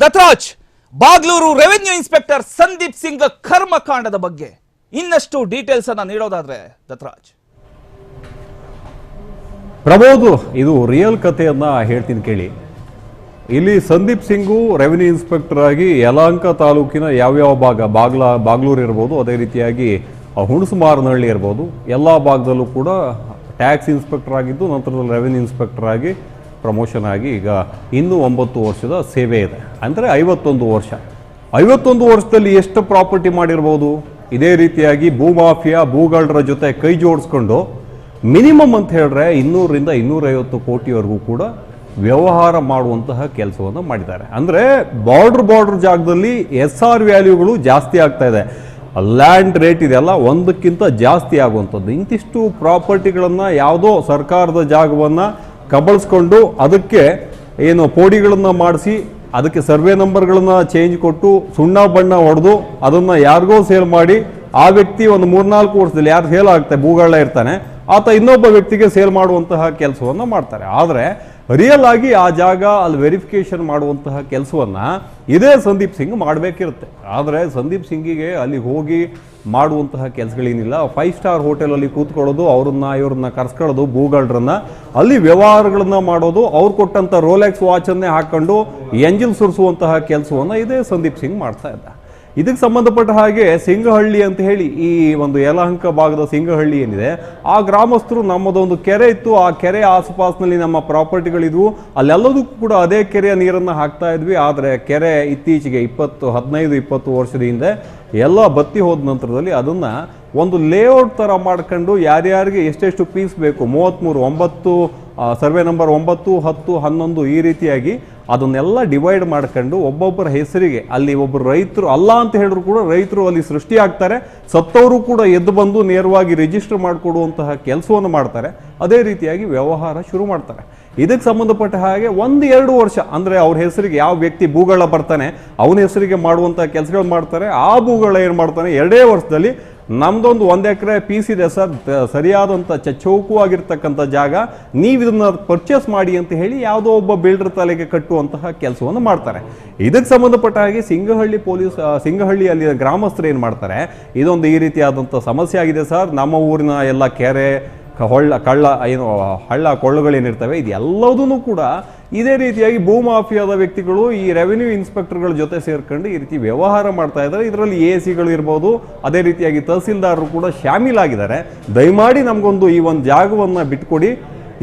ದತ್ರಾಜ್, Bagalur revenue inspector Sandeep Singh ಕರ್ಮಕಾಂಡದ ಬಗ್ಗೆ ಇನ್ನಷ್ಟು ಡೀಟೇಲ್ಸ್ ಅನ್ನ ನೀಡೋದಾದ್ರೆ ದತ್ರಾಜ್. ಪ್ರಬೋದು ಇದು ರಿಯಲ್ ಕಥೆಯನ್ನ ಹೇಳ್ತೀನಿ ಕೇಳಿ. ಇಲ್ಲಿ ಸಂದೀಪ್ ಸಿಂಗು ರೆವೆನ್ಯೂ ಇನ್ಸ್ಪೆಕ್ಟರ್ ಆಗಿ ಯಲಹಂಕ ತಾಲೂಕಿನ ಯಾವ್ಯಾವ ಭಾಗ? ಬಾಗ್ಲ, ಬಾಗ್ಲೂರು ಇರ್ಬೋದು, ಅದೇ ರೀತಿಯಾಗಿ ಹುಣಸುಮಾರನಹಳ್ಳಿ ಇರ್ಬೋದು. ಎಲ್ಲ ಭಾಗದಲ್ಲೂ ಕೂಡ ಟ್ಯಾಕ್ಸ್ ಇನ್ಸ್ಪೆಕ್ಟರ್ ಆಗಿದ್ದು, ನಂತರದಲ್ಲಿ ರೆವೆನ್ಯೂ ಇನ್ಸ್ಪೆಕ್ಟರ್ ಆಗಿ ಪ್ರಮೋಷನ್ ಆಗಿ ಈಗ ಇನ್ನೂ ಒಂಬತ್ತು ವರ್ಷದ ಸೇವೆ ಇದೆ. ಅಂದರೆ ಐವತ್ತೊಂದು ವರ್ಷ. ಐವತ್ತೊಂದು ವರ್ಷದಲ್ಲಿ ಎಷ್ಟು ಪ್ರಾಪರ್ಟಿ ಮಾಡಿರ್ಬೋದು? ಇದೇ ರೀತಿಯಾಗಿ ಭೂಮಾಫಿಯಾ ಭೂಗಳರ ಜೊತೆ ಕೈ ಜೋಡಿಸ್ಕೊಂಡು ಮಿನಿಮಮ್ ಅಂತ ಹೇಳಿದ್ರೆ ಇನ್ನೂರರಿಂದ ಇನ್ನೂರೈವತ್ತು ಕೋಟಿವರೆಗೂ ಕೂಡ ವ್ಯವಹಾರ ಮಾಡುವಂತಹ ಕೆಲಸವನ್ನು ಮಾಡಿದ್ದಾರೆ. ಅಂದರೆ ಬಾರ್ಡ್ರ್ ಬಾರ್ಡ್ರ್ ಜಾಗದಲ್ಲಿ ಎಸ್ ಆರ್ ವ್ಯಾಲ್ಯೂಗಳು ಜಾಸ್ತಿ ಆಗ್ತಾ ಇದೆ. ಲ್ಯಾಂಡ್ ರೇಟ್ ಇದೆಲ್ಲ ಒಂದಕ್ಕಿಂತ ಜಾಸ್ತಿ ಆಗುವಂಥದ್ದು. ಇಂತಿಷ್ಟು ಪ್ರಾಪರ್ಟಿಗಳನ್ನು ಯಾವುದೋ ಸರ್ಕಾರದ ಜಾಗವನ್ನು ಕಬಳಿಸ್ಕೊಂಡು ಅದಕ್ಕೆ ಏನು ಪೋಡಿಗಳನ್ನು ಮಾಡಿಸಿ, ಅದಕ್ಕೆ ಸರ್ವೆ ನಂಬರ್ಗಳನ್ನು ಚೇಂಜ್ ಕೊಟ್ಟು ಸುಣ್ಣ ಬಣ್ಣ ಹೊಡೆದು ಅದನ್ನ ಯಾರಿಗೋ ಸೇಲ್ ಮಾಡಿ, ಆ ವ್ಯಕ್ತಿ ಒಂದು ಮೂರ್ನಾಲ್ಕು ವರ್ಷದಲ್ಲಿ ಯಾರು ಸೇಲ್ ಆಗುತ್ತೆ ಭೂಗಳ ಇರ್ತಾನೆ, ಆತ ಇನ್ನೊಬ್ಬ ವ್ಯಕ್ತಿಗೆ ಸೇಲ್ ಮಾಡುವಂತಹ ಕೆಲಸವನ್ನು ಮಾಡ್ತಾರೆ. ಆದರೆ ರಿಯಲ್ ಆಗಿ ಆ ಜಾಗ ಅಲ್ಲಿ ವೆರಿಫಿಕೇಶನ್ ಮಾಡುವಂತಹ ಕೆಲಸವನ್ನು ಇದೇ ಸಂದೀಪ್ ಸಿಂಗ್ ಮಾಡಬೇಕಿರುತ್ತೆ. ಆದರೆ ಸಂದೀಪ್ ಸಿಂಗಿಗೆ ಅಲ್ಲಿ ಹೋಗಿ ಮಾಡುವಂತಹ ಕೆಲಸಗಳೇನಿಲ್ಲ. ಫೈವ್ ಸ್ಟಾರ್ ಹೋಟೆಲಲ್ಲಿ ಕೂತ್ಕೊಳ್ಳೋದು, ಅವ್ರನ್ನ, ಇವ್ರನ್ನ ಕರ್ಸ್ಕೊಳ್ಳೋದು, ಭೂಗಳರನ್ನ. ಅಲ್ಲಿ ವ್ಯವಹಾರಗಳನ್ನ ಮಾಡೋದು, ಅವ್ರು ಕೊಟ್ಟಂತ ರೋಲೆಕ್ಸ್ ವಾಚನ್ನೇ ಹಾಕೊಂಡು ಎಂಜಿಲ್ ಸುರಿಸುವಂತಹ ಕೆಲಸವನ್ನ ಇದೇ ಸಂದೀಪ್ ಸಿಂಗ್ ಮಾಡ್ತಾ ಇದ್ದ. ಇದಕ್ಕೆ ಸಂಬಂಧಪಟ್ಟ ಹಾಗೆ ಸಿಂಗಹಳ್ಳಿ ಅಂತ ಹೇಳಿ ಈ ಒಂದು ಯಲಹಂಕ ಭಾಗದ ಸಿಂಗಹಳ್ಳಿ ಏನಿದೆ, ಆ ಗ್ರಾಮಸ್ಥರು ನಮ್ಮದೊಂದು ಕೆರೆ ಇತ್ತು. ಆ ಕೆರೆ ಆಸುಪಾಸಿನಲ್ಲಿ ನಮ್ಮ ಪ್ರಾಪರ್ಟಿಗಳಿದ್ವು. ಅಲ್ಲೆಲ್ಲದಕ್ಕೂ ಕೂಡ ಅದೇ ಕೆರೆಯ ನೀರನ್ನು ಹಾಕ್ತಾ ಇದ್ವಿ. ಆದರೆ ಕೆರೆ ಇತ್ತೀಚೆಗೆ ಇಪ್ಪತ್ತು, ಹದಿನೈದು, ಇಪ್ಪತ್ತು ವರ್ಷದ ಹಿಂದೆ ಎಲ್ಲ ಬತ್ತಿ ಹೋದ ನಂತರದಲ್ಲಿ ಅದನ್ನು ಒಂದು ಲೇಔಟ್ ಥರ ಮಾಡ್ಕೊಂಡು ಯಾರ್ಯಾರಿಗೆ ಎಷ್ಟೆಷ್ಟು ಪೀಸ್ ಬೇಕು ಮೂವತ್ತ್ಮೂರು ಒಂಬತ್ತು ಸರ್ವೆ ನಂಬರ್ ಒಂಬತ್ತು, ಹತ್ತು, ಹನ್ನೊಂದು ಈ ರೀತಿಯಾಗಿ ಅದನ್ನೆಲ್ಲ ಡಿವೈಡ್ ಮಾಡ್ಕೊಂಡು ಒಬ್ಬೊಬ್ಬರ ಹೆಸರಿಗೆ ಅಲ್ಲಿ ಒಬ್ಬರು ರೈತರು ಅಲ್ಲ ಅಂತ ಹೇಳಿದ್ರು ಕೂಡ ರೈತರು ಅಲ್ಲಿ ಸೃಷ್ಟಿ ಆಗ್ತಾರೆ. ಸತ್ತವರು ಕೂಡ ಎದ್ದು ಬಂದು ನೇರವಾಗಿ ರಿಜಿಸ್ಟರ್ ಮಾಡಿಕೊಡುವಂತಹ ಕೆಲಸವನ್ನು ಮಾಡ್ತಾರೆ. ಅದೇ ರೀತಿಯಾಗಿ ವ್ಯವಹಾರ ಶುರು ಮಾಡ್ತಾರೆ. ಇದಕ್ಕೆ ಸಂಬಂಧಪಟ್ಟ ಹಾಗೆ ಒಂದು ಎರಡು ವರ್ಷ ಅಂದರೆ ಅವ್ರ ಹೆಸರಿಗೆ ಯಾವ ವ್ಯಕ್ತಿ ಭೂಗಳ ಬರ್ತಾನೆ, ಅವನ ಹೆಸರಿಗೆ ಮಾಡುವಂಥ ಕೆಲಸಗಳು ಮಾಡ್ತಾರೆ. ಆ ಭೂಗಳ ಏನು ಮಾಡ್ತಾನೆ, ಎರಡೇ ವರ್ಷದಲ್ಲಿ ನಮ್ದೊಂದು ಒಂದು ಎಕರೆ ಪೀಸ್ ಇದೆ ಸರ್ ಸರಿಯಾದಂಥ ಚಚ್ಚೌಕವಾಗಿರ್ತಕ್ಕಂಥ ಜಾಗ, ನೀವು ಇದನ್ನ ಪರ್ಚೇಸ್ ಮಾಡಿ ಅಂತ ಹೇಳಿ ಯಾವುದೋ ಒಬ್ಬ ಬಿಲ್ಡರ್ ತಲೆಗೆ ಕಟ್ಟುವಂತಹ ಕೆಲಸವನ್ನು ಮಾಡ್ತಾರೆ. ಇದಕ್ಕೆ ಸಂಬಂಧಪಟ್ಟ ಹಾಗೆ ಸಿಂಗಹಳ್ಳಿ ಪೊಲೀಸ್ ಸಿಂಗಹಳ್ಳಿ ಸಿಂಗಹಳ್ಳಿಯಲ್ಲಿ ಗ್ರಾಮಸ್ಥರು ಏನು ಮಾಡ್ತಾರೆ, ಇದೊಂದು ಈ ರೀತಿಯಾದಂಥ ಸಮಸ್ಯೆ ಆಗಿದೆ ಸರ್. ನಮ್ಮ ಊರಿನ ಎಲ್ಲ ಕೆರೆ ಹೊಳ್ಳ, ಕಳ್ಳ, ಏನು, ಹಳ್ಳ ಕೊಳ್ಳುಗಳೇನಿರ್ತವೆ ಇದೆಲ್ಲದೂ ಕೂಡ ಇದೇ ರೀತಿಯಾಗಿ ಭೂಮಾಫಿಯಾದ ವ್ಯಕ್ತಿಗಳು ಈ ರೆವಿನ್ಯೂ ಇನ್ಸ್ಪೆಕ್ಟರ್ಗಳ ಜೊತೆ ಸೇರ್ಕೊಂಡು ಈ ರೀತಿ ವ್ಯವಹಾರ ಮಾಡ್ತಾ ಇದ್ದಾರೆ. ಇದರಲ್ಲಿ ಎ ಸಿಗಳು ಇರ್ಬೋದು, ಅದೇ ರೀತಿಯಾಗಿ ತಹಸೀಲ್ದಾರರು ಕೂಡ ಶಾಮೀಲಾಗಿದ್ದಾರೆ. ದಯಮಾಡಿ ನಮಗೊಂದು ಈ ಒಂದು ಜಾಗವನ್ನು ಬಿಟ್ಕೊಡಿ.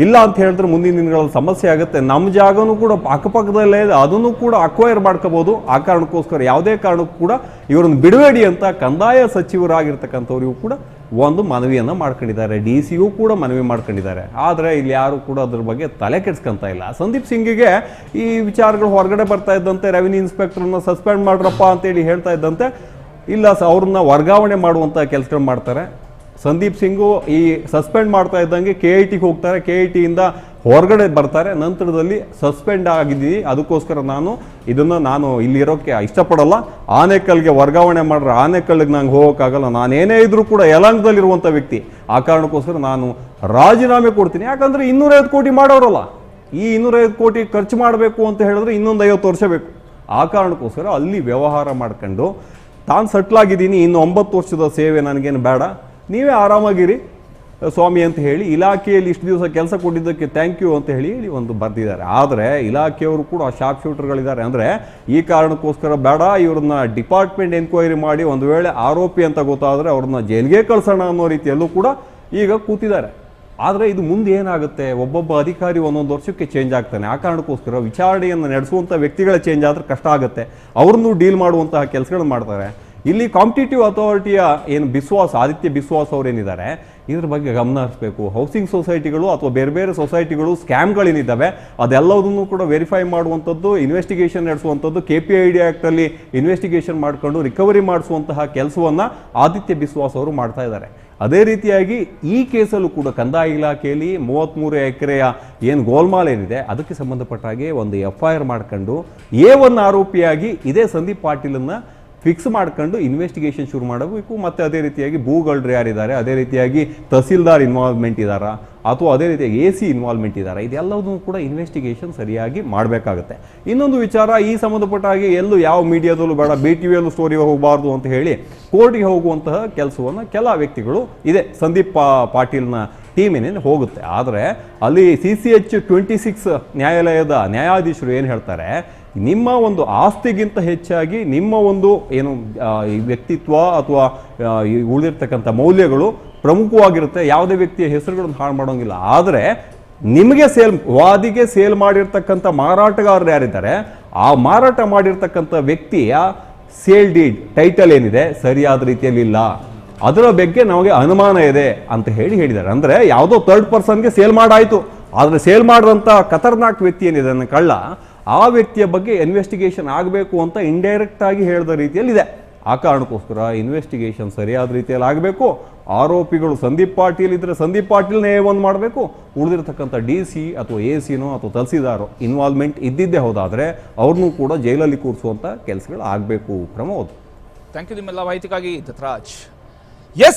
ಇಲ್ಲ ಅಂತ ಹೇಳಿದ್ರೆ ಮುಂದಿನ ದಿನಗಳಲ್ಲಿ ಸಮಸ್ಯೆ ಆಗುತ್ತೆ. ನಮ್ಮ ಜಾಗನೂ ಕೂಡ ಅಕ್ಕಪಕ್ಕದಲ್ಲೇ ಅದನ್ನು ಕೂಡ ಅಕ್ವೈರ್ ಮಾಡ್ಕೋಬೋದು. ಆ ಕಾರಣಕ್ಕೋಸ್ಕರ ಯಾವುದೇ ಕಾರಣಕ್ಕೂ ಕೂಡ ಇವರನ್ನು ಬಿಡಬೇಡಿ ಅಂತ ಕಂದಾಯ ಸಚಿವರಾಗಿರ್ತಕ್ಕಂಥವ್ರಿಗೂ ಕೂಡ ಒಂದು ಮನವಿಯನ್ನು ಮಾಡ್ಕೊಂಡಿದ್ದಾರೆ. ಡಿ ಸಿಯು ಕೂಡ ಮನವಿ ಮಾಡ್ಕೊಂಡಿದ್ದಾರೆ. ಆದರೆ ಇಲ್ಲಿ ಯಾರು ಕೂಡ ಅದ್ರ ಬಗ್ಗೆ ತಲೆ ಕೆಡ್ಸ್ಕೊಂತ ಇಲ್ಲ. ಸಂದೀಪ್ ಸಿಂಗಿಗೆ ಈ ವಿಚಾರಗಳು ಹೊರಗಡೆ ಬರ್ತಾ ಇದ್ದಂತೆ ರೆವಿನ್ಯೂ ಇನ್ಸ್ಪೆಕ್ಟರ್ನ ಸಸ್ಪೆಂಡ್ ಮಾಡ್ರಪ್ಪ ಅಂತೇಳಿ ಹೇಳ್ತಾ ಇದ್ದಂತೆ. ಇಲ್ಲ ಸ, ಅವ್ರನ್ನ ವರ್ಗಾವಣೆ ಮಾಡುವಂಥ ಕೆಲಸಗಳು ಮಾಡ್ತಾರೆ. ಸಂದೀಪ್ ಸಿಂಗು ಈ ಸಸ್ಪೆಂಡ್ ಮಾಡ್ತಾ ಇದ್ದಂಗೆ ಕೆ ಐ ಟಿಗೆ ಹೋಗ್ತಾರೆ. ಕೆ ಐ ಟಿಯಿಂದ ಹೊರಗಡೆ ಬರ್ತಾರೆ, ನಂತರದಲ್ಲಿ ಸಸ್ಪೆಂಡ್ ಆಗಿದ್ದೀನಿ ಅದಕ್ಕೋಸ್ಕರ ನಾನು ಇದನ್ನು ನಾನು ಇಲ್ಲಿ ಇರೋಕ್ಕೆ ಇಷ್ಟಪಡಲ್ಲ. ಆನೆಕಲ್ಗೆ ವರ್ಗಾವಣೆ ಮಾಡ್ರೆ ಆನೆಕಲ್ಗೆ ನಂಗೆ ಹೋಗೋಕ್ಕಾಗಲ್ಲ. ನಾನೇನೇ ಇದ್ರೂ ಕೂಡ ಯಲಾಂಗದಲ್ಲಿರುವಂಥ ವ್ಯಕ್ತಿ, ಆ ಕಾರಣಕ್ಕೋಸ್ಕರ ನಾನು ರಾಜೀನಾಮೆ ಕೊಡ್ತೀನಿ. ಯಾಕಂದರೆ ಇನ್ನೂರೈವತ್ತು ಕೋಟಿ ಮಾಡೋರಲ್ಲ. ಈ ಇನ್ನೂರೈವತ್ತು ಕೋಟಿ ಖರ್ಚು ಮಾಡಬೇಕು ಅಂತ ಹೇಳಿದ್ರೆ ಇನ್ನೊಂದು ಐವತ್ತು ವರ್ಷ ಬೇಕು. ಆ ಕಾರಣಕ್ಕೋಸ್ಕರ ಅಲ್ಲಿ ವ್ಯವಹಾರ ಮಾಡ್ಕೊಂಡು, ತಾನು ಸಟ್ಲಾಗಿದ್ದೀನಿ ಇನ್ನು ಒಂಬತ್ತು ವರ್ಷದ ಸೇವೆ ನನಗೇನು ಬೇಡ. ನೀವೇ ಆರಾಮಾಗಿರಿ. ಸ್ವಾಮಿ ಅಂತ ಹೇಳಿ ಇಲಾಖೆಯಲ್ಲಿ ಇಷ್ಟು ದಿವಸ ಕೆಲಸ ಕೊಟ್ಟಿದ್ದಕ್ಕೆ ಥ್ಯಾಂಕ್ ಯು ಅಂತ ಹೇಳಿ ಹೇಳಿ ಒಂದು ಬರೆದಿದ್ದಾರೆ. ಆದರೆ ಇಲಾಖೆಯವರು ಕೂಡ ಶಾರ್ಪ್ ಶೂಟರ್ಗಳಿದ್ದಾರೆ. ಅಂದರೆ ಈ ಕಾರಣಕ್ಕೋಸ್ಕರ ಬೇಡ, ಇವ್ರನ್ನ ಡಿಪಾರ್ಟ್ಮೆಂಟ್ ಎನ್ಕ್ವೈರಿ ಮಾಡಿ ಒಂದು ವೇಳೆ ಆರೋಪಿ ಅಂತ ಗೊತ್ತಾದರೆ ಅವ್ರನ್ನ ಜೈಲಿಗೆ ಕಳ್ಸೋಣ ಅನ್ನೋ ರೀತಿಯಲ್ಲೂ ಕೂಡ ಈಗ ಕೂತಿದ್ದಾರೆ. ಆದರೆ ಇದು ಮುಂದೆ ಏನಾಗುತ್ತೆ? ಒಬ್ಬೊಬ್ಬ ಅಧಿಕಾರಿ ಒಂದೊಂದು ವರ್ಷಕ್ಕೆ ಚೇಂಜ್ ಆಗ್ತಾನೆ. ಆ ಕಾರಣಕ್ಕೋಸ್ಕರ ವಿಚಾರಣೆಯನ್ನು ನಡೆಸುವಂಥ ವ್ಯಕ್ತಿಗಳ ಚೇಂಜ್ ಆದರೆ ಕಷ್ಟ ಆಗುತ್ತೆ. ಅವ್ರನ್ನೂ ಡೀಲ್ ಮಾಡುವಂತಹ ಕೆಲಸಗಳನ್ನು ಮಾಡ್ತಾರೆ. ಇಲ್ಲಿ ಕಾಂಪಿಟೇಟಿವ್ ಅಥಾರಿಟಿಯ ಏನು ಬಿಸ್ವಾಸ್, ಆದಿತ್ಯ ಬಿಸ್ವಾಸ್ ಅವ್ರೇನಿದ್ದಾರೆ ಇದ್ರ ಬಗ್ಗೆ ಗಮನ ಹರಿಸಬೇಕು. ಹೌಸಿಂಗ್ ಸೊಸೈಟಿಗಳು ಅಥವಾ ಬೇರೆ ಬೇರೆ ಸೊಸೈಟಿಗಳು ಸ್ಕ್ಯಾಮ್ಗಳೇನಿದ್ದಾವೆ. ಅದೆಲ್ಲದನ್ನು ಕೂಡ ವೆರಿಫೈ ಮಾಡುವಂಥದ್ದು ಇನ್ವೆಸ್ಟಿಗೇಷನ್ ನಡೆಸುವಂಥದ್ದು ಕೆ ಪಿ ಐ ಡಿ ಆ್ಯಕ್ಟಲ್ಲಿ ಇನ್ವೆಸ್ಟಿಗೇಷನ್ ಮಾಡಿಕೊಂಡು ರಿಕವರಿ ಮಾಡಿಸುವಂತಹ ಕೆಲಸವನ್ನು ಆದಿತ್ಯ ಬಿಸ್ವಾಸ್ ಅವರು ಮಾಡ್ತಾ ಇದ್ದಾರೆ. ಅದೇ ರೀತಿಯಾಗಿ ಈ ಕೇಸಲ್ಲೂ ಕೂಡ ಕಂದಾಯ ಇಲಾಖೆಯಲ್ಲಿ ಮೂವತ್ತ್ಮೂರು ಎಕರೆಯ ಏನು ಗೋಲ್ಮಾಲ್ ಏನಿದೆ, ಅದಕ್ಕೆ ಸಂಬಂಧಪಟ್ಟ ಹಾಗೆ ಒಂದು ಎಫ್ ಐ ಆರ್ ಮಾಡ್ಕೊಂಡು ಎ ಒನ್ ಆರೋಪಿಯಾಗಿ ಇದೇ ಸಂದೀಪ್ ಪಾಟೀಲನ್ನ ಫಿಕ್ಸ್ ಮಾಡ್ಕೊಂಡು ಇನ್ವೆಸ್ಟಿಗೇಷನ್ ಶುರು ಮಾಡಬೇಕು. ಮತ್ತು ಅದೇ ರೀತಿಯಾಗಿ ಭೂಗಳ್ರು ಯಾರಿದ್ದಾರೆ, ಅದೇ ರೀತಿಯಾಗಿ ತಹಸೀಲ್ದಾರ್ ಇನ್ವಾಲ್ವ್ಮೆಂಟ್ ಇದ್ದಾರಾ ಅಥವಾ ಅದೇ ರೀತಿಯಾಗಿ ಎ ಸಿ ಇನ್ವಾಲ್ವ್ಮೆಂಟ್ ಇದ್ದಾರೆ ಇದೆಲ್ಲದೂ ಕೂಡ ಇನ್ವೆಸ್ಟಿಗೇಷನ್ ಸರಿಯಾಗಿ ಮಾಡಬೇಕಾಗುತ್ತೆ. ಇನ್ನೊಂದು ವಿಚಾರ, ಈ ಸಂಬಂಧಪಟ್ಟ ಹಾಗೆ ಎಲ್ಲೂ ಯಾವ ಮೀಡಿಯಾದಲ್ಲೂ ಬೇಡ ಬಿ ಟಿ ವಿಯಲ್ಲೂ ಸ್ಟೋರಿ ಹೋಗಬಾರ್ದು ಅಂತ ಹೇಳಿ ಕೋರ್ಟ್ಗೆ ಹೋಗುವಂತಹ ಕೆಲಸವನ್ನು ಕೆಲ ವ್ಯಕ್ತಿಗಳು ಇದೆ. ಸಂದೀಪ್ ಪಾಟೀಲ್ನ ಟೀಮಿನೇನು ಹೋಗುತ್ತೆ. ಆದರೆ ಅಲ್ಲಿ C C H twenty six ನ್ಯಾಯಾಲಯದ ನ್ಯಾಯಾಧೀಶರು ಏನು ಹೇಳ್ತಾರೆ ನಿಮ್ಮ ಒಂದು ಆಸ್ತಿಗಿಂತ ಹೆಚ್ಚಾಗಿ ನಿಮ್ಮ ಒಂದು ಏನು ವ್ಯಕ್ತಿತ್ವ ಅಥವಾ ಉಳಿದಿರ್ತಕ್ಕಂಥ ಮೌಲ್ಯಗಳು ಪ್ರಮುಖವಾಗಿರುತ್ತೆ. ಯಾವುದೇ ವ್ಯಕ್ತಿಯ ಹೆಸರುಗಳನ್ನು ಹಾಳು ಮಾಡೋಂಗಿಲ್ಲ. ಆದರೆ ನಿಮಗೆ ಸೇಲ್, ವಾದಿಗೆ ಸೇಲ್ ಮಾಡಿರ್ತಕ್ಕಂಥ ಮಾರಾಟಗಾರರು ಯಾರಿದ್ದಾರೆ, ಆ ಮಾರಾಟ ಮಾಡಿರ್ತಕ್ಕಂಥ ವ್ಯಕ್ತಿಯ ಸೇಲ್ ಡೀಡ್, ಟೈಟಲ್ ಏನಿದೆ, ಸರಿಯಾದ ರೀತಿಯಲ್ಲಿ ಇಲ್ಲ. ಅದರ ಬಗ್ಗೆ ನಮಗೆ ಅನುಮಾನ ಇದೆ ಅಂತ ಹೇಳಿ ಹೇಳಿದ್ದಾರೆ. ಅಂದರೆ ಯಾವುದೋ ತರ್ಡ್ ಪರ್ಸನ್ಗೆ ಸೇಲ್ ಮಾಡಾಯಿತು. ಆದರೆ ಸೇಲ್ ಮಾಡಿದಂಥ ಖತರ್ನಾಕ್ ವ್ಯಕ್ತಿ ಏನಿದೆ ಕಳ್ಳ ಆ ವ್ಯಕ್ತಿಯ ಬಗ್ಗೆ ಇನ್ವೆಸ್ಟಿಗೇಷನ್ ಆಗಬೇಕು ಅಂತ ಇಂಡೈರೆಕ್ಟ್ ಆಗಿ ಹೇಳಿದ ರೀತಿಯಲ್ಲಿ ಇದೆ ಆ ಕಾರಣಕ್ಕೋಸ್ಕರ ಇನ್ವೆಸ್ಟಿಗೇಷನ್ ಸರಿಯಾದ ರೀತಿಯಲ್ಲಿ ಆಗಬೇಕು. ಆರೋಪಿಗಳು ಸಂದೀಪ್ ಪಾಟೀಲ್ ಇದ್ರೆ ಸಂದೀಪ್ ಪಾಟೀಲ್ನೇ ಒಂದು ಮಾಡಬೇಕು. ಉಳಿದಿರ್ತಕ್ಕಂಥ ಡಿ ಸಿ ಅಥವಾ ಎ ಸಿನೋ ಅಥವಾ ತಹಸೀಲ್ದಾರೋ ಇನ್ವಾಲ್ವ್ಮೆಂಟ್ ಇದ್ದಿದ್ದೇ ಹೋದಾದರೆ ಅವ್ರನ್ನೂ ಕೂಡ ಜೈಲಲ್ಲಿ ಕೂರಿಸುವಂಥ ಕೆಲಸಗಳು ಆಗಬೇಕು. ಪ್ರಮೋದ್. ಥ್ಯಾಂಕ್ ಯು ನಿಮ್ಮೆಲ್ಲ ಮಾಹಿತಿಗಾಗಿ ದತ್ರಾಜ್